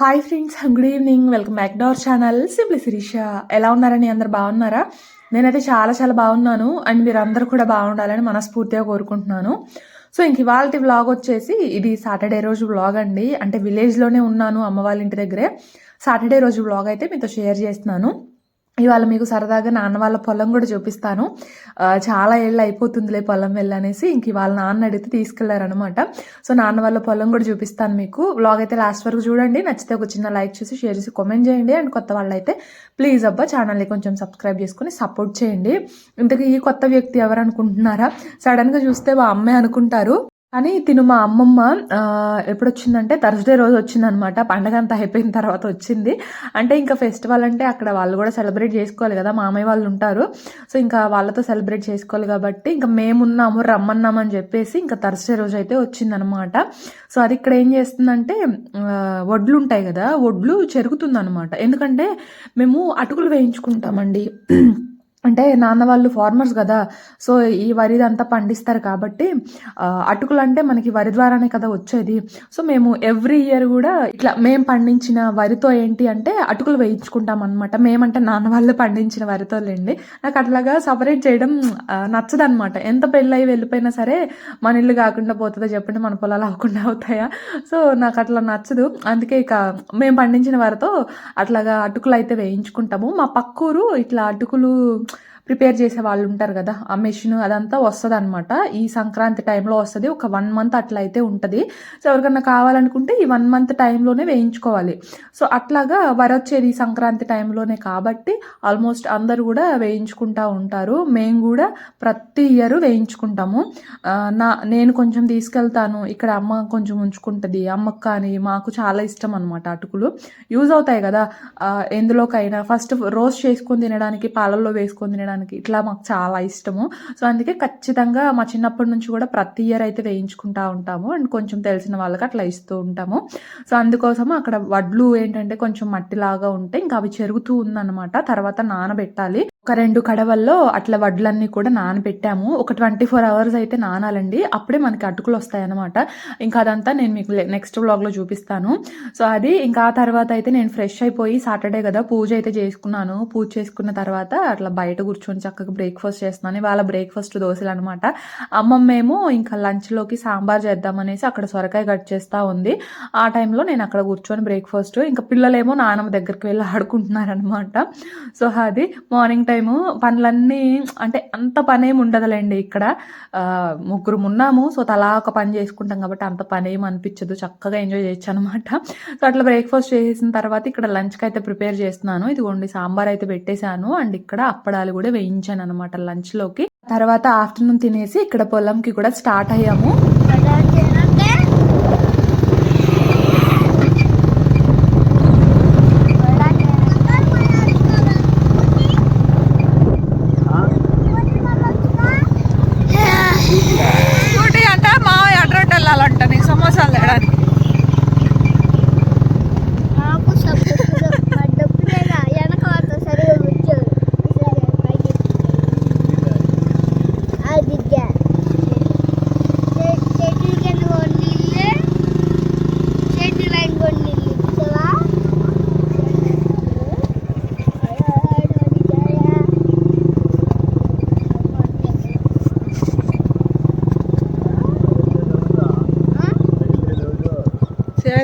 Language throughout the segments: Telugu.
Hi friends good evening welcome back to our channel simply Sirisha ఎలా ఉన్నారని అందరు బాగున్నారా? నేనైతే చాలా చాలా బాగున్నాను. అండ్ మీరు అందరూ కూడా బాగుండాలని మనస్ఫూర్తిగా కోరుకుంటున్నాను. సో ఇంక ఇవాళ వ్లాగ్ వచ్చేసి ఇది సాటర్డే రోజు వ్లాగ్ అండి. అంటే విలేజ్లోనే ఉన్నాను అమ్మ వాళ్ళ ఇంటి దగ్గరే. సాటర్డే రోజు వ్లాగ్ అయితే మీతో షేర్ చేస్తున్నాను. ఇవాళ మీకు సరదాగా నాన్న వాళ్ళ పొలం కూడా చూపిస్తాను. చాలా ఏళ్ళు అయిపోతుందిలే పొలం వెళ్ళనేసి ఇంక ఇవాళ నాన్న అడిగితే తీసుకెళ్ళారనమాట సో నాన్న వాళ్ళ పొలం కూడా చూపిస్తాను మీకు. వ్లాగ్ అయితే లాస్ట్ వరకు చూడండి. నచ్చితే ఒక చిన్న లైక్ చేసి షేర్ చేసి కామెంట్ చేయండి. అండ్ కొత్త వాళ్ళు అయితే ప్లీజ్ అబ్బా ఛానల్ని కొంచెం సబ్స్క్రైబ్ చేసుకుని సపోర్ట్ చేయండి. ఇంతకీ ఈ కొత్త వ్యక్తి ఎవరు అనుకుంటున్నారా సడన్గా చూస్తే మా అమ్మే అనుకుంటారు. కానీ తిను మా అమ్మమ్మ ఎప్పుడు వచ్చిందంటే థర్స్డే రోజు వచ్చిందనమాట. పండగ అంతా అయిపోయిన తర్వాత వచ్చింది. అంటే ఇంకా ఫెస్టివల్ అంటే అక్కడ వాళ్ళు కూడా సెలబ్రేట్ చేసుకోవాలి కదా మామయ్య వాళ్ళు ఉంటారు. సో ఇంకా వాళ్ళతో సెలబ్రేట్ చేసుకోవాలి కాబట్టి ఇంకా మేమున్నాము రమ్మన్నామని చెప్పేసి ఇంకా థర్స్డే రోజు అయితే వచ్చిందనమాట. సో అది ఇక్కడ ఏం చేస్తుందంటే వడ్లు ఉంటాయి కదా వడ్లు చెరుగుతుందనమాట. ఎందుకంటే మేము అటుకులు వేయించుకుంటామండి. అంటే నాన్న వాళ్ళు ఫార్మర్స్ కదా సో ఈ వరి అంతా పండిస్తారు కాబట్టి అటుకులు అంటే మనకి వరి ద్వారానే కదా వచ్చేది. సో మేము ఎవ్రీ ఇయర్ కూడా ఇట్లా మేము పండించిన వరితో ఏంటి అంటే అటుకులు వేయించుకుంటాం అనమాట మేమంటే నాన్న వాళ్ళు పండించిన వరితో లేండి. నాకు అట్లాగా సపరేట్ చేయడం నచ్చదనమాట ఎంత పెళ్ళి వెళ్ళిపోయినా సరే మన ఇల్లు కాకుండా పోతుందో చెప్పండి మన పొలాలు అవ్వకుండా అవుతాయా? సో నాకు అట్లా నచ్చదు. అందుకే ఇక మేము పండించిన వరితో అట్లాగా అటుకులు అయితే వేయించుకుంటాము. మా పక్కూరు ఇట్లా అటుకులు ప్రిపేర్ చేసే వాళ్ళు ఉంటారు కదా ఆ మెషిన్ అదంతా వస్తుంది అనమాట ఈ సంక్రాంతి టైంలో వస్తుంది ఒక వన్ మంత్ అట్లా అయితే ఉంటుంది. సో ఎవరికన్నా కావాలనుకుంటే ఈ వన్ మంత్ టైంలోనే వేయించుకోవాలి. సో అట్లాగా వరొచ్చేది సంక్రాంతి టైంలోనే కాబట్టి ఆల్మోస్ట్ అందరు కూడా వేయించుకుంటా ఉంటారు. మేము కూడా ప్రతి ఇయర్ వేయించుకుంటాము. నా నేను కొంచెం తీసుకెళ్తాను ఇక్కడ అమ్మ కొంచెం ఉంచుకుంటుంది అమ్మకు కానీ మాకు చాలా ఇష్టం అనమాట అటుకులు. యూజ్ అవుతాయి కదా ఎందులోకైనా. ఫస్ట్ రోస్ట్ చేసుకొని తినడానికి పాలల్లో వేసుకొని తినడానికి ఇట్లా మాకు చాలా ఇష్టము. సో అందుకే ఖచ్చితంగా మా చిన్నప్పటి నుంచి కూడా ప్రతి ఇయర్ అయితే వేయించుకుంటా ఉంటాము. అండ్ కొంచెం తెలిసిన వాళ్ళకి అట్లా ఇస్తూ ఉంటాము. సో అందుకోసం అక్కడ వడ్లు ఏంటంటే కొంచెం మట్టిలాగా ఉంటే ఇంకా అవి చెరుగుతూ ఉందన్నమాట. తర్వాత నానబెట్టాలి. ఒక రెండు కడవల్లో అట్లా వడ్లన్నీ కూడా నానబెట్టాము. ఒక ట్వంటీ ఫోర్ అవర్స్ అయితే నానాలండి. అప్పుడే మనకి అటుకులు వస్తాయన్నమాట. ఇంకా అదంతా నేను మీకు నెక్స్ట్ వ్లాగ్లో చూపిస్తాను. సో అది ఇంకా ఆ తర్వాత అయితే నేను ఫ్రెష్ అయిపోయి సాటర్డే కదా పూజ అయితే చేసుకున్నాను. పూజ చేసుకున్న తర్వాత అట్లా బయట కూర్చొని చక్కగా బ్రేక్ఫాస్ట్ చేస్తున్నాను. వాళ్ళ బ్రేక్ఫాస్ట్ దోశలు అనమాట అమ్మమ్మేమో ఇంకా లంచ్లోకి సాంబార్ చేద్దామనేసి అక్కడ సొరకాయ కట్ చేస్తూ ఉంది. ఆ టైంలో నేను అక్కడ కూర్చొని బ్రేక్ఫాస్ట్ ఇంకా పిల్లలేమో నానమ్మ దగ్గరికి వెళ్ళి ఆడుకుంటున్నారనమాట సో అది మార్నింగ్ టైం టైము పనులన్నీ అంటే అంత పని ఏమి ఉండదులేండి ఇక్కడ. ఆ, ముగ్గురు ఉన్నాము సో తలా ఒక పని చేసుకుంటాం కాబట్టి అంత పని ఏమి అనిపించదు చక్కగా ఎంజాయ్ చేయొచ్చు అనమాట సో అట్లా బ్రేక్ఫాస్ట్ చేసిన తర్వాత ఇక్కడ లంచ్కి అయితే ప్రిపేర్ చేస్తున్నాను. ఇదిగోండి సాంబార్ అయితే పెట్టేశాను. అండ్ ఇక్కడ అప్పడాలు కూడా వేయించాను అనమాట లంచ్లోకి. తర్వాత ఆఫ్టర్నూన్ తినేసి ఇక్కడ పొలంకి కూడా స్టార్ట్ అయ్యాము స్కూటీ అంట మా అడ్రట్ వెళ్ళాలంట నీ సమోసాలు తేడానికి నాకు సపోర్ట్ మా డబ్బులేగా వెనక వారితో సరిగా వచ్చారు పైకి అది చెట్టు కింద కొన్ని చెట్టు లైన్ కొన్ని ఇచ్చావా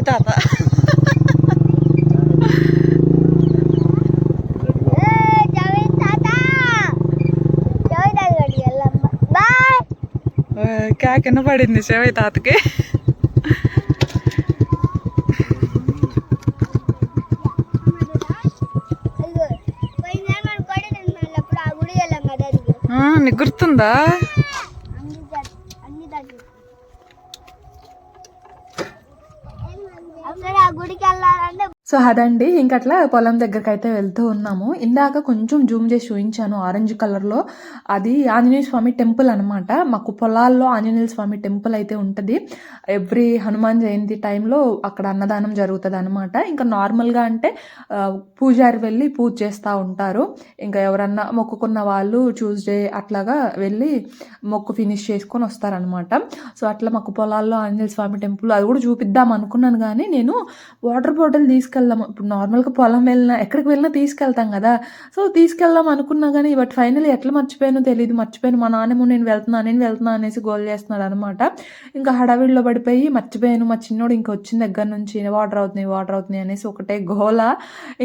తాత బాయ్ క్యా కింద పడింది శివయ్య తాతకి. నీకు గుర్తుందా అన్ని దగ్గ- అన్ని దగ్గర ఒకసారి ఆ గుడికి వెళ్ళాలంటే సో అదండి. ఇంకట్లా పొలం దగ్గరికి అయితే వెళ్తూ ఉన్నాము. ఇందాక కొంచెం జూమ్ చేసి చూపించాను ఆరెంజ్ కలర్లో. అది ఆంజనేయ స్వామి టెంపుల్ అనమాట మాకు పొలాల్లో ఆంజనేయ స్వామి టెంపుల్ అయితే ఉంటుంది. ఎవ్రీ హనుమాన్ జయంతి టైంలో అక్కడ అన్నదానం జరుగుతుంది అనమాట ఇంకా నార్మల్గా అంటే పూజారి వెళ్ళి పూజ చేస్తూ ఉంటారు. ఇంకా ఎవరన్నా మొక్కుకున్న వాళ్ళు ట్యూస్డే అట్లాగా వెళ్ళి మొక్కు ఫినిష్ చేసుకొని వస్తారనమాట సో అట్లా మాకు పొలాల్లో ఆంజనేయ స్వామి టెంపుల్ అది కూడా చూపిద్దాం అనుకున్నాను కానీ నేను వాటర్ బాటిల్ తీసుకెళ్ళి తీసుకెళ్దాం. ఇప్పుడు నార్మల్గా పొలం వెళ్ళినా ఎక్కడికి వెళ్ళినా తీసుకెళ్తాం కదా. సో తీసుకెళ్దాం అనుకున్నా కానీ బట్ ఫైనల్ ఎట్లా మర్చిపోయానో తెలియదు మర్చిపోయాను. మా నాన్నమ్మ నేను వెళ్తున్నాను నేను వెళ్తున్నా అనేసి గోల్ చేస్తున్నాడు అనమాట ఇంకా హడావిడిలో పడిపోయి మర్చిపోయాను. మా చిన్నోడు ఇంకా వచ్చిన దగ్గర నుంచి వాటర్ అవుతున్నాయి వాటర్ అవుతున్నాయి అనేసి ఒకటే గోల.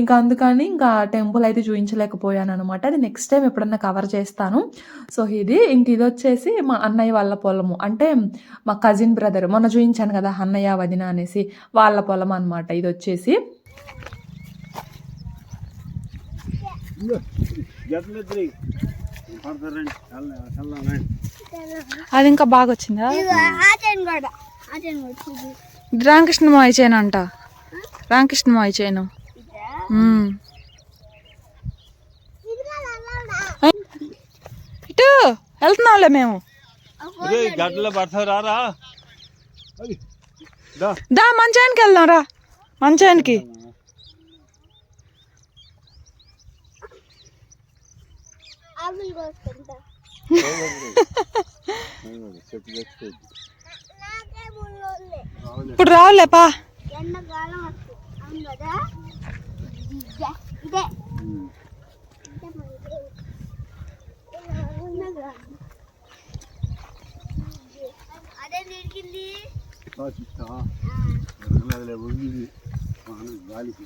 ఇంకా అందుకని ఇంకా టెంపుల్ అయితే చూపించలేకపోయాను అనమాట అది నెక్స్ట్ టైం ఎప్పుడన్నా కవర్ చేస్తాను. సో ఇది ఇంక ఇది వచ్చేసి మా అన్నయ్య వాళ్ళ పొలము. అంటే మా కజిన్ బ్రదర్. మొన్న చూపించాను కదా అన్నయ్య వదిన అనేసి వాళ్ళ పొలం అనమాట ఇది వచ్చేసి అది ఇంకా బాగా వచ్చిందా? రామకృష్ణ మాయ చేయను అంట. రామకృష్ణ మాయ చేయను. ఇటు వెళ్తున్నాంలే మేము. దా మంచానికి వెళ్దాం రా. మంచానికి ఆకులు కోసుకుంటా. ఇప్పుడు రావులేపా? ఎండాకాలం అవును కదా? ఇదే? అదే గాలికి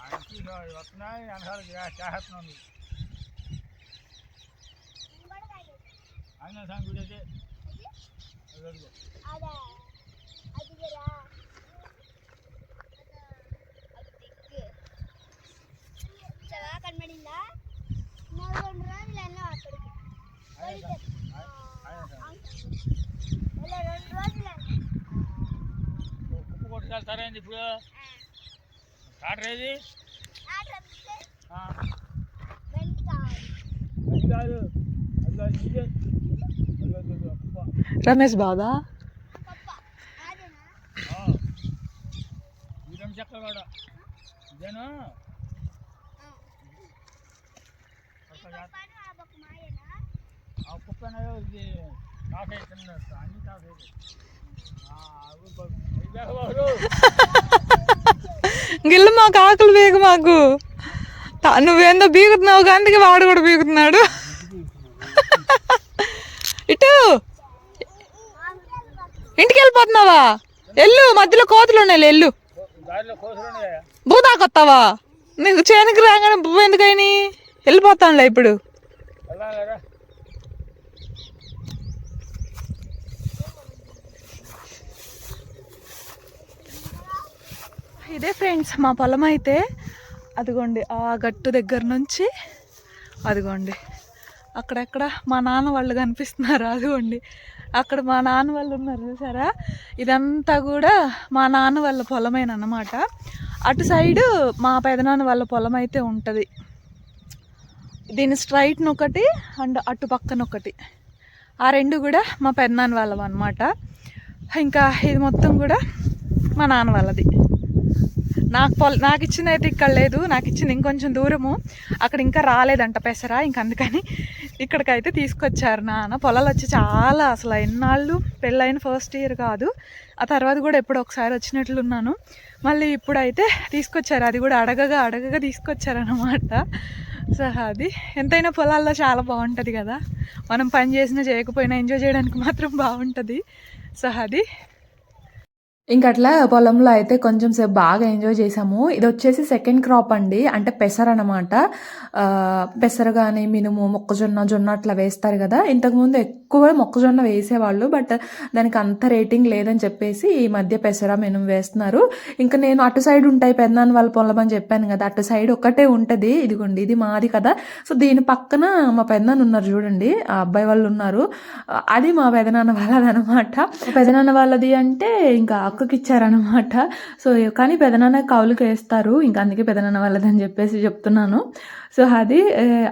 ఆయనకి ఇదో వస్తున్నాయి వెనకాల చేస్తున్నాను ఆంజనేయ స్వామి గుడి అయితే అదిగో. అదే అది కూడా చాలా కనబడిందా నాకు రెండు రోజులు వెళ్ళాం అక్కడికి వెళ్తే, ఆ, ఇలా రెండు రోజులు వెళ్ళాం. ఓ, కుప్ప కొట్టుకెళ్తారేంది ఇప్పుడు కాటర్ ఏది ఆ ట్రిప్కి ఆ, వెండి కావాలి అది కాదు అది కాదు. ఇదే అదిగో, అదిగో, కుప్ప. రమేష్ బాదా కప్ప. రెండు చెక్కలు కూడా. ఇదేనా ఆ. కొత్త జాత- పని ఆ కుప్పనో ఇది అన్ని గిల్లు మాకు ఆకులు బీగ మాకు. నువ్వేందో బీగుతున్నావు అందుకే వాడు కూడా బీగుతున్నాడు. ఇటు. ఇంటికి వెళ్ళిపోతున్నావా ఎల్లు మధ్యలో కోతులు ఉన్నాయి ఎల్లు. భూతాకొత్తావా? నీకు చేనుకి రాగానే పువ్వు ఎందుకని వెళ్ళిపోతానులే ఇప్పుడు. ఇదే ఫ్రెండ్స్ మా పొలం అయితే. అదిగోండి ఆ గట్టు దగ్గర నుంచి అదిగోండి. అక్కడెక్కడ మా నాన్న వాళ్ళు కనిపిస్తున్నారు అదిగోండి. అక్కడ మా నాన్న వాళ్ళు ఉన్నారు చూసారా? ఇదంతా కూడా మా నాన్న వాళ్ళ పొలమేనమాట అటు సైడు మా పెదనాన్న వాళ్ళ పొలం అయితే ఉంటుంది. దీని స్ట్రైట్ను ఒకటి అండ్ అటు పక్కన ఒకటి. ఆ రెండు కూడా మా పెదనాన్న వాళ్ళం అనమాట ఇంకా ఇది మొత్తం కూడా మా నాన్న వాళ్ళది. నాకు పొల నాకు ఇచ్చింది అయితే ఇక్కడ లేదు నాకు ఇచ్చింది ఇంకొంచెం దూరము. అక్కడ ఇంకా రాలేదంట పెసర ఇంక అందుకని ఇక్కడికైతే తీసుకొచ్చారు నాన్న. పొలాలు వచ్చి చాలా అసలు ఎన్నాళ్ళు పెళ్ళైన ఫస్ట్ ఇయర్ కాదు. ఆ తర్వాత కూడా ఎప్పుడో ఒకసారి వచ్చినట్లున్నాను మళ్ళీ ఇప్పుడైతే తీసుకొచ్చారు. అది కూడా అడగగా అడగగా తీసుకొచ్చారనమాట సో అది. ఎంతైనా పొలాల్లో చాలా బాగుంటుంది కదా. మనం పని చేసినా చేయకపోయినా ఎంజాయ్ చేయడానికి మాత్రం బాగుంటుంది. సో అది. ఇంక అట్లా పొలంలో అయితే కొంచెం సేపు బాగా ఎంజాయ్ చేసాము. ఇది వచ్చేసి సెకండ్ క్రాప్ అండి. అంటే పెసర అనమాట పెసర కానీ మినుము మొక్కజొన్న జొన్న అట్లా వేస్తారు కదా. ఇంతకుముందు ఎక్కువ మొక్కజొన్న వేసేవాళ్ళు బట్ దానికి అంత రేటింగ్ లేదని చెప్పేసి ఈ మధ్య పెసర మినుము వేస్తున్నారు. ఇంకా నేను అటు సైడ్ ఉంటాయి పెద్దనాన్న వాళ్ళ పొలం అని చెప్పాను కదా అటు సైడ్ ఒకటే ఉంటుంది. ఇదిగోండి ఇది మాది కదా. సో దీని పక్కన మా పెద్దనాన్న ఉన్నారు చూడండి ఆ అబ్బాయి వాళ్ళు ఉన్నారు. అది మా పెదనాన్న వాళ్ళది అనమాట పెదనాన్న వాళ్ళది అంటే ఇంకా అక్కకి ఇచ్చారనమాట. సో కానీ పెదనాన్న కౌలుకి వేస్తారు. ఇంకా అందుకే పెదనాన్న వాళ్ళది అని చెప్పేసి చెప్తున్నాను. సో అది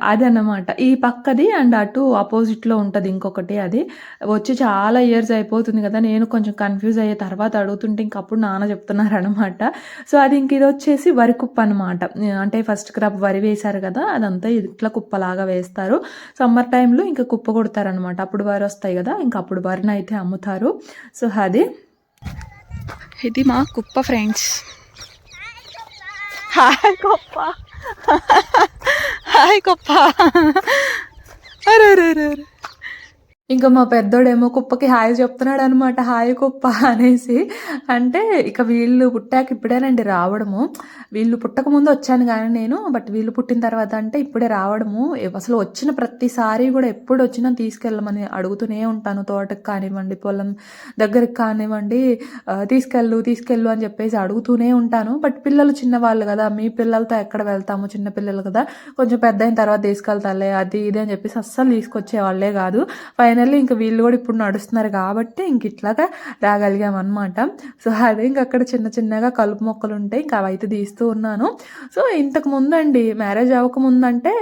అది అన్నమాట ఈ పక్కది అండ్ అటు ఆపోజిట్లో ఉంటుంది ఇంకొకటి అది. వచ్చి చాలా ఇయర్స్ అయిపోతుంది కదా నేను కొంచెం కన్ఫ్యూజ్ అయ్యే తర్వాత అడుగుతుంటే ఇంక అప్పుడు నాన్న చెప్తున్నారు అనమాట సో అది ఇంక ఇది వచ్చేసి వరి కుప్ప అనమాట అంటే ఫస్ట్ క్రాప్ వరి వేశారు కదా అదంతా ఇట్లా కుప్పలాగా వేస్తారు. సమ్మర్ టైంలో ఇంకా కుప్ప కొడతారనమాట అప్పుడు వరి వస్తాయి కదా ఇంకా అప్పుడు వరిని అయితే అమ్ముతారు. సో అది. ఇది మా కుప్ప ఫ్రెండ్స్. హాయ్ కుప్ప. 아이고 봐. 아라라라. ఇంకా మా పెద్దోడేమో కుప్పకి హాయ్ చెప్తున్నాడు అనమాట హాయ్ కుప్ప అనేసి. అంటే ఇక వీళ్ళు పుట్టాక ఇప్పుడేనండి రావడము. వీళ్ళు పుట్టక ముందు వచ్చాను కానీ నేను బట్ వీళ్ళు పుట్టిన తర్వాత అంటే ఇప్పుడే రావడము. అసలు వచ్చిన ప్రతిసారి కూడా ఎప్పుడు వచ్చినా తీసుకెళ్ళమని అడుగుతూనే ఉంటాను. తోటకి కానివ్వండి పొలం దగ్గరికి కానివ్వండి తీసుకెళ్ళు తీసుకెళ్ళు అని చెప్పేసి అడుగుతూనే ఉంటాను. బట్ పిల్లలు చిన్నవాళ్ళు కదా మీ పిల్లలతో ఎక్కడ వెళ్తాము? చిన్న పిల్లలు కదా కొంచెం పెద్ద అయిన తర్వాత తీసుకెళ్తాలే అది ఇది అని చెప్పేసి అస్సలు తీసుకొచ్చే వాళ్ళే కాదు. ఫైనల్లీ ఇంకా వీళ్ళు కూడా ఇప్పుడు నడుస్తున్నారు కాబట్టి ఇంక ఇట్లాగా రాగలిగాం అనమాట సో అదే ఇంక అక్కడ చిన్న చిన్నగా కలుపు మొక్కలు ఉంటాయి ఇంకా అవైతే తీస్తూ ఉన్నాను. సో ఇంతకు ముందండి మ్యారేజ్ అవ్వకముందంటే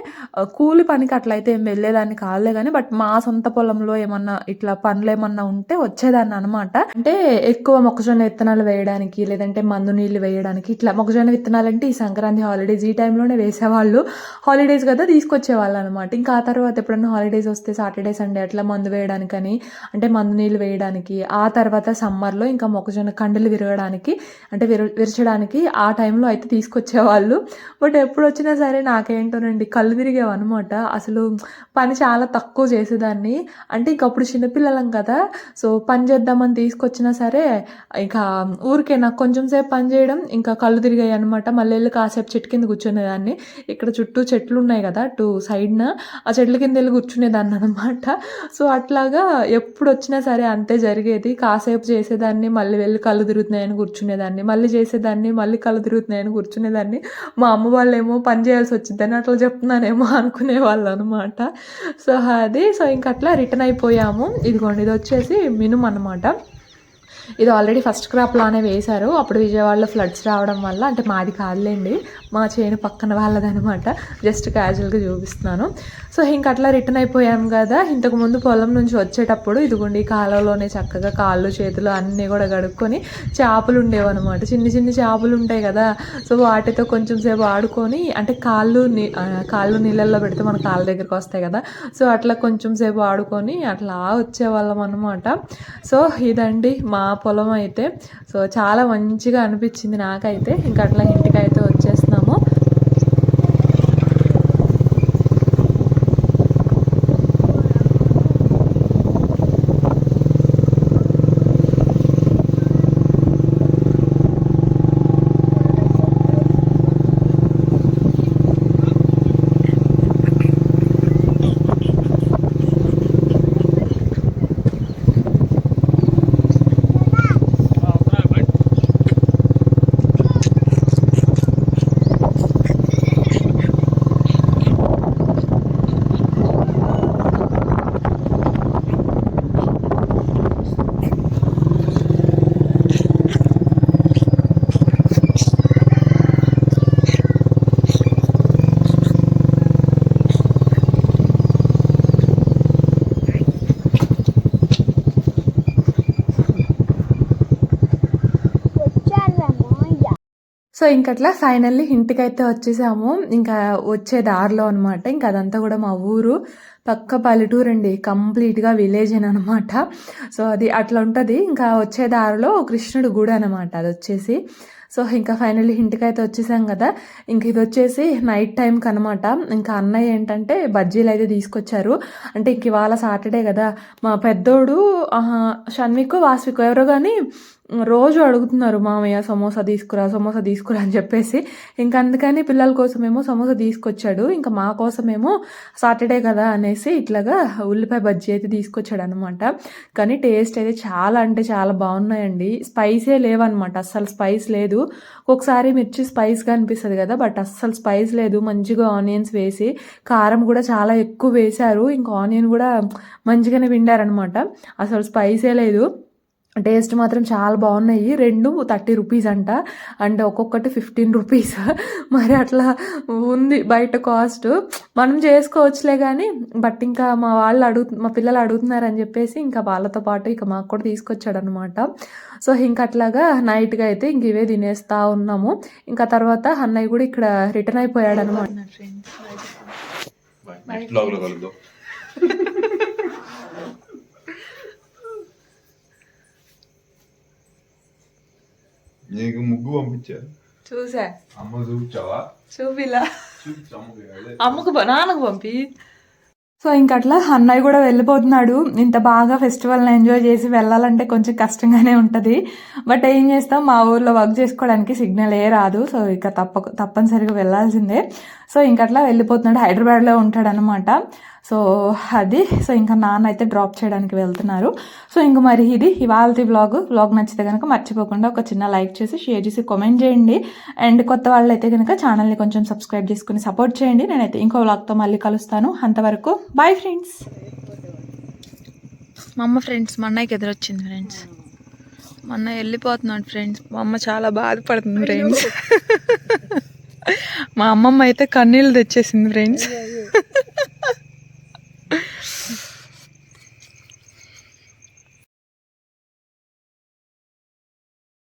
కూలి పనికి అట్లయితే ఏం వెళ్ళేదాన్ని కాలే కానీ బట్ మా సొంత పొలంలో ఏమన్నా ఇట్లా పనులు ఏమన్నా ఉంటే వచ్చేదాన్ని అనమాట అంటే ఎక్కువ మొక్కజొన్న విత్తనాలు వేయడానికి లేదంటే మందు నీళ్ళు వేయడానికి ఇట్లా మొక్కజొన్న విత్తనాలు అంటే ఈ సంక్రాంతి హాలిడేస్ ఈ టైంలోనే వేసేవాళ్ళు. హాలిడేస్ కదా తీసుకొచ్చేవాళ్ళు అనమాట ఇంకా ఆ తర్వాత ఎప్పుడన్నా హాలిడేస్ వస్తే సాటర్డే సండే అట్లా మందు వేయడానికని అంటే మందు నీళ్ళు వేయడానికి ఆ తర్వాత సమ్మర్లో ఇంకా మొక్కజొన్న కండలు విరగడానికి అంటే విర విరచడానికి ఆ టైంలో అయితే తీసుకొచ్చేవాళ్ళు. బట్ ఎప్పుడు వచ్చినా సరే నాకేంటోనండి కళ్ళు తిరిగేవన్నమాట. అసలు పని చాలా తక్కువ చేసేదాన్ని. అంటే ఇంక అప్పుడు చిన్నపిల్లలం కదా సో పని చేద్దామని తీసుకొచ్చినా సరే ఇంకా ఊరికే నాకు కొంచెం సేపు పని చేయడం ఇంకా కళ్ళు తిరిగాయి అనమాట మళ్ళీ వెళ్ళి కాసేపు చెట్టు కింద కూర్చునేదాన్ని. ఇక్కడ చుట్టూ చెట్లు ఉన్నాయి కదా అటు సైడ్న. ఆ చెట్ల కింద వెళ్ళి కూర్చునేదాన్ని అనమాట సో అట్లాగా ఎప్పుడు వచ్చినా సరే అంతే జరిగేది. కాసేపు చేసేదాన్ని మళ్ళీ వెళ్ళి కళ్ళు తిరుగుతున్నాయని కూర్చునేదాన్ని మళ్ళీ చేసేదాన్ని మళ్ళీ కళ్ళు తిరుగుతున్నాయని కూర్చునేదాన్ని. మా అమ్మ వాళ్ళేమో పని చేయాల్సి వచ్చిందని అట్లా చెప్తున్నానేమో అనుకునే వాళ్ళు అనమాట సో అది. సో ఇంక అట్లా రిటర్న్ అయిపోయాము. ఇదిగోండి ఇది వచ్చేసి మినుము అనమాట ఇది ఆల్రెడీ ఫస్ట్ క్రాప్లానే వేశారు. అప్పుడు విజయవాడలో ఫ్లడ్స్ రావడం వల్ల అంటే మాది కాదులేండి. మా చేను పక్కన వాళ్ళదనమాట. జస్ట్ క్యాజువల్గా చూపిస్తున్నాను. సో ఇంక అట్లా రిటర్న్ అయిపోయాం కదా. ఇంతకుముందు పొలం నుంచి వచ్చేటప్పుడు ఇదిగోండి కాలంలోనే చక్కగా కాళ్ళు చేతులు అన్నీ కూడా కడుక్కొని చేపలు ఉండేవన్నమాట. చిన్ని చిన్ని చేపలు ఉంటాయి కదా. సో వాటితో కొంచెం సేపు ఆడుకొని అంటే కాళ్ళు కాళ్ళు నీళ్ళల్లో పెడితే మన కాళ్ళ దగ్గరికి వస్తాయి కదా. సో అట్లా కొంచెం సేపు ఆడుకొని అట్లా వచ్చేవాళ్ళం అనమాట సో ఇదండి మా పొలం అయితే. సో చాలా మంచిగా అనిపించింది నాకైతే. ఇంకా అట్లా ఇంటికైతే అయితే సో ఇంకట్లా ఫైనల్లీ ఇంటికైతే వచ్చేసాము. ఇంకా వచ్చే దారిలో అనమాట ఇంకా అదంతా కూడా మా ఊరు. పక్క పల్లెటూరు అండి. కంప్లీట్గా విలేజ్ అని అనమాట సో అది అట్లా ఉంటుంది. ఇంకా వచ్చే దారిలో కృష్ణుడు గుడి అనమాట అది వచ్చేసి. సో ఇంకా ఫైనల్లీ ఇంటికైతే వచ్చేసాం కదా. ఇంక ఇది వచ్చేసి నైట్ టైంకి అనమాట ఇంకా అన్నయ్య ఏంటంటే బజ్జీలు అయితే తీసుకొచ్చారు. అంటే ఇంక ఇవాళ సాటర్డే కదా. మా పెద్దోడు ఆహా, షణ్వికు వాస్వికు ఎవరో కానీ రోజు అడుగుతున్నారు మామయ్య సమోసా తీసుకురా సమోసా తీసుకురా అని చెప్పేసి. ఇంకా అందుకని పిల్లల కోసమేమో సమోసా తీసుకొచ్చాడు. ఇంకా మా కోసమేమో సాటర్డే కదా అనేసి ఇట్లాగా ఉల్లిపాయ బజ్జీ అయితే తీసుకొచ్చాడు అనమాట కానీ టేస్ట్ అయితే చాలా అంటే చాలా బాగున్నాయండి. స్పైసే లేవన్నమాట. అస్సలు స్పైస్ లేదు. ఒకసారి మిర్చి స్పైస్గా అనిపిస్తుంది కదా బట్ అస్సలు స్పైస్ లేదు. మంచిగా ఆనియన్స్ వేసి కారం కూడా చాలా ఎక్కువ వేశారు. ఇంకా ఆనియన్ కూడా మంచిగానే విండారనమాట అసలు స్పైసే లేదు. టేస్ట్ మాత్రం చాలా బాగున్నాయి. రెండు థర్టీ రూపీస్ అంట. అండ్ ఒక్కొక్కటి ఫిఫ్టీన్ రూపీస్. మరి అట్లా ఉంది బయట కాస్ట్. మనం చేసుకోవచ్చులే కానీ బట్ ఇంకా మా వాళ్ళు అడుగు మా పిల్లలు అడుగుతున్నారని చెప్పేసి ఇంకా వాళ్ళతో పాటు ఇక మాకు కూడా తీసుకొచ్చాడు అనమాట సో ఇంక అట్లాగా నైట్గా అయితే ఇంక ఇవే తినేస్తా ఉన్నాము. ఇంకా తర్వాత అన్నయ్య కూడా ఇక్కడ రిటర్న్ అయిపోయాడు అనమాట నెక్స్ట్ బ్లాగ్లో కలుద్దాం నీకు ముగ్గు పంపించా చూసా అమ్మ చూపించావా చూపిలా అమ్మకు నాన్నకు పంపి సో ఇంక అట్లా అన్నయ్య కూడా వెళ్ళిపోతున్నాడు. ఇంత బాగా ఫెస్టివల్ని ఎంజాయ్ చేసి వెళ్ళాలంటే కొంచెం కష్టంగానే ఉంటుంది. బట్ ఏం చేస్తాం? మా ఊర్లో వర్క్ చేసుకోవడానికి సిగ్నల్ ఏ రాదు. సో ఇక తప్ప తప్పనిసరిగా వెళ్ళాల్సిందే. సో ఇంక అట్లా వెళ్ళిపోతున్నాడు. హైదరాబాద్లో ఉంటాడు అనమాట సో అది. సో ఇంకా నాన్న అయితే డ్రాప్ చేయడానికి వెళ్తున్నారు. సో ఇంక మరి ఇది ఇవాళ వ్లాగ్ వ్లాగ్ నచ్చితే కనుక మర్చిపోకుండా ఒక చిన్న లైక్ చేసి షేర్ చేసి కామెంట్ చేయండి. అండ్ కొత్త వాళ్ళు అయితే కనుక ఛానల్ని కొంచెం సబ్స్క్రైబ్ చేసుకుని సపోర్ట్ చేయండి. నేనైతే ఇంకో వ్లాగ్తో మళ్ళీ కలుస్తాను. అంతవరకు బాయ్ ఫ్రెండ్స్ మా అమ్మ ఫ్రెండ్స్ మా అన్నయ్యకి ఎదురొచ్చింది ఫ్రెండ్స్ మా అన్నయ్య వెళ్ళిపోతున్నాడు ఫ్రెండ్స్ మా అమ్మ చాలా బాధపడుతుంది ఫ్రెండ్స్ మా అమ్మమ్మ అయితే కన్నీళ్ళు తెచ్చేసింది ఫ్రెండ్స్